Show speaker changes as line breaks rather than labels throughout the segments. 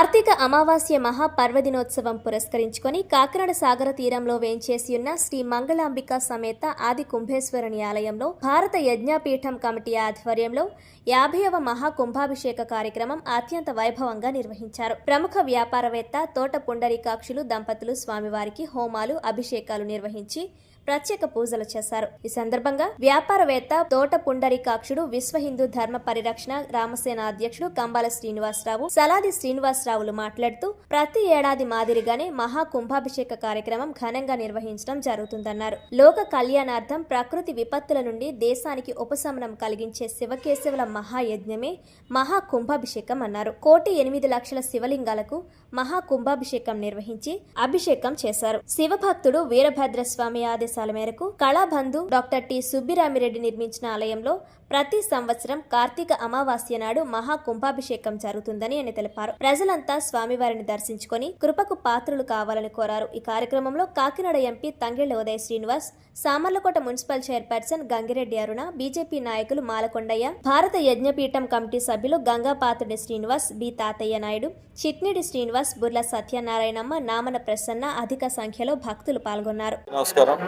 కార్తీక అమావాస్య మహాపర్వదినోత్సవం పురస్కరించుకొని కాకినాడ సాగర తీరంలో వేంచేసి ఉన్న శ్రీ మంగళాంబిక సమేత ఆది కుంభేశ్వరుని ఆలయంలో భారత యజ్ఞపీఠం కమిటీ ఆధ్వర్యంలో యాభైవ మహాకుంభాభిషేక కార్యక్రమం అత్యంత వైభవంగా నిర్వహించారు. ప్రముఖ వ్యాపారవేత్త తోట పుండరీకాక్షులు దంపతులు స్వామివారికి హోమాలు అభిషేకాలు నిర్వహించి ప్రత్యేక పూజలు చేశారు. ఈ సందర్భంగా వ్యాపారవేత్త తోట పుండరీకాక్షుడు విశ్వ హిందూ ధర్మ పరిరక్షణ రామసేన అధ్యక్షుడు కంబాల శ్రీనివాసరావు సలాది శ్రీనివాసరావులు మాట్లాడుతూ ప్రతి ఏడాది మాదిరిగానే మహా కుంభాభిషేక కార్యక్రమం ఘనంగా నిర్వహించడం జరుగుతుందన్నారు. లోక కళ్యాణార్థం ప్రకృతి విపత్తుల నుండి దేశానికి ఉపశమనం కలిగించే శివకేశవుల మహాయజ్ఞమే మహా కుంభాభిషేకం అన్నారు. కోటి ఎనిమిది లక్షల శివలింగాలకు మహా కుంభాభిషేకం నిర్వహించి అభిషేకం చేశారు. శివభక్తుడు వీరభద్ర స్వామి ఆదేశాల మేరకు కళాబంధు డాక్టర్ టి సుబ్బిరామిరెడ్డి నిర్మించిన ఆలయంలో ప్రతి సంవత్సరం కార్తీక అమావాస్య నాడు మహా కుంభాభిషేకం జరుగుతుందని ఆయన తెలిపారు. ప్రజలంతా స్వామివారిని దర్శించుకొని కృపకు పాత్రులు కావాలని కోరారు. ఈ కార్యక్రమంలో Kakinada MP Thangella Udaya Srinivas Samarlakota municipal chairperson Gangireddy Aruna BJP నాయకులు మాలకొండయ్య భారత యజ్ఞపీఠం కమిటీ సభ్యులు గంగాపాత్రుడి శ్రీనివాస్ బి తాతయ్య నాయుడు చిట్నిడి శ్రీనివాస్ బుర్ల సత్యనారాయణమ్మ నామన ప్రసన్న అధిక సంఖ్యలో భక్తులు పాల్గొన్నారు.
నమస్కారం.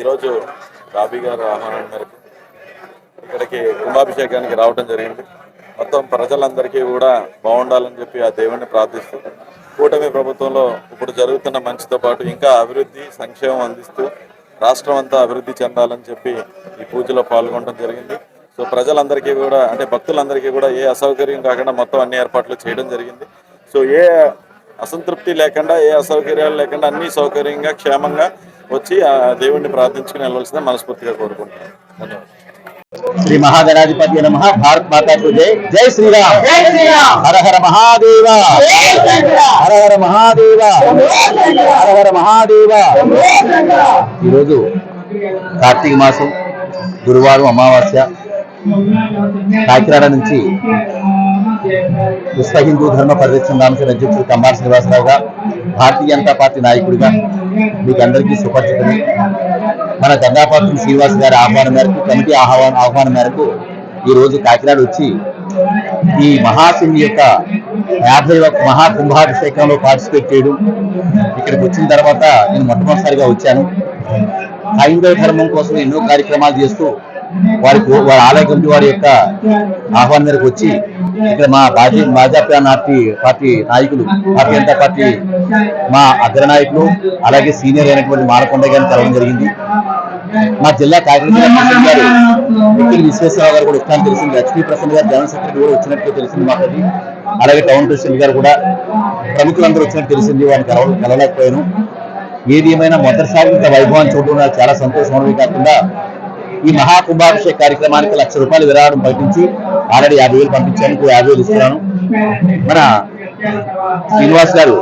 ఈరోజు రాబీ గారు ఆహ్వానం మేరకు ఇక్కడికి కుంభాభిషేకానికి రావడం జరిగింది. మొత్తం ప్రజలందరికీ కూడా బాగుండాలని చెప్పి ఆ దేవుణ్ణి ప్రార్థిస్తూ కూటమి ప్రభుత్వంలో ఇప్పుడు జరుగుతున్న మంచితో పాటు ఇంకా అభివృద్ధి సంక్షేమం అందిస్తూ రాష్ట్రం అంతా అభివృద్ధి చెందాలని చెప్పి ఈ పూజలో పాల్గొనడం జరిగింది. సో ప్రజలందరికీ కూడా అంటే భక్తులందరికీ కూడా ఏ అసౌకర్యం కాకుండా మొత్తం అన్ని ఏర్పాట్లు చేయడం జరిగింది. సో ఏ అసంతృప్తి లేకుండా ఏ అసౌకర్యాలు లేకుండా అన్ని సౌకర్యంగా క్షేమంగా వచ్చి ఆ దేవుణ్ణి ప్రార్థించుకుని వెళ్ళవలసిందే మనస్ఫూర్తిగా కోరుకుంటున్నాను. ధన్యవాదాలు.
శ్రీ మహాగణాధిపతి నమ. భారత్ మాతాకు జై. జై శ్రీరామ్. హర హర మహాదేవ. హర హర మహాదేవ. హర హర మహాదేవ. ఈరోజు కార్తీక మాసం గురువారం అమావాస్య. కాకినాడ నుంచి విశ్వ హిందూ ధర్మ పరిరక్షణ రామసేన అధ్యక్షుడు కమ్మార్ శ్రీనివాసరావుగా భారతీయ జనతా పార్టీ నాయకుడిగా మీకు అందరికీ సుపరిచితమే మన గంగాపాత్రం శ్రీనివాస్ గారి ఆహ్వానం మేరకు కమిటీ ఆహ్వానం ఆహ్వానం మేరకు ఈ రోజు కాకినాడ వచ్చి ఈ మహాశివుని యొక్క యాభై ఒక్క మహాకుంభాభిషేకంలో పార్టిసిపేట్ చేయడం ఇక్కడికి వచ్చిన తర్వాత నేను మొట్టమొదటిసారిగా వచ్చాను. హైందవ ధర్మం కోసం ఎన్నో కార్యక్రమాలు చేస్తూ వారి వారి ఆలయ కమిటీ వారి యొక్క ఆహ్వానం మేరకు వచ్చి ఇక్కడ మా భాజీ భాజపా పార్టీ పార్టీ నాయకులు భారతీయ జనతా పార్టీ మా అగ్రనాయకులు అలాగే సీనియర్ అయినటువంటి మాలకొండ గారిని కలవడం జరిగింది. మా జిల్లా కాకినాడ జిల్లా గారు విశ్వేశ్వరరావు గారు కూడా ఇష్టాన్ని తెలిసింది. లక్ష్మీ ప్రసన్న గారు జనరల్ సెక్రటరీ కూడా వచ్చినట్టు తెలిసింది మాకు అలాగే టౌన్ ప్రెసిడెంట్ గారు కూడా ప్రముఖులందరూ వచ్చినట్టు తెలిసింది. వారిని కలవ కలవలేకపోయాను. ఏది ఏమైనా మొదటిసారి ఇంత వైభవాన్ని చూడడం చాలా సంతోషం. కాకుండా ఈ మహాకుంభాభిషేక్ కార్యక్రమానికి లక్ష రూపాయలు విరాళం ప్రకటించి ఆల్రెడీ యాభై వేలు పంపించాను ఇప్పుడు యాభై వేలు ఇస్తున్నాను. మన శ్రీనివాస్ గారు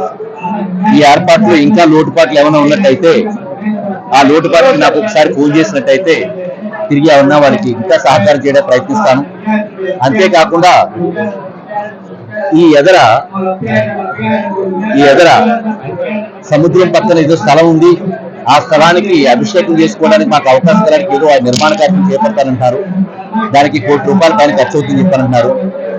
ఈ ఏర్పాట్లు ఇంకా లోటుపాట్లు ఏమైనా ఉన్నట్టయితే ఆ లోటుపాట్లు నాకు ఒకసారి ఫోన్ చేసినట్టయితే తిరిగి ఏమన్నా వాళ్ళకి ఇంకా సహకారం చేయడానికి ప్రయత్నిస్తాను. అంతేకాకుండా ఈ ఎదర ఈ ఎదర సముద్రం పక్కన ఏదో స్థలం ఉంది. ఆ స్థలానికి అభిషేకం చేసుకోవడానికి మాకు అవకాశం కలడానికి ఏదో నిర్మాణ కార్యం చేపడతానంటారు. దానికి కోటి రూపాయలు పైన ఖర్చు అవుతుంది చెప్పారంటున్నారు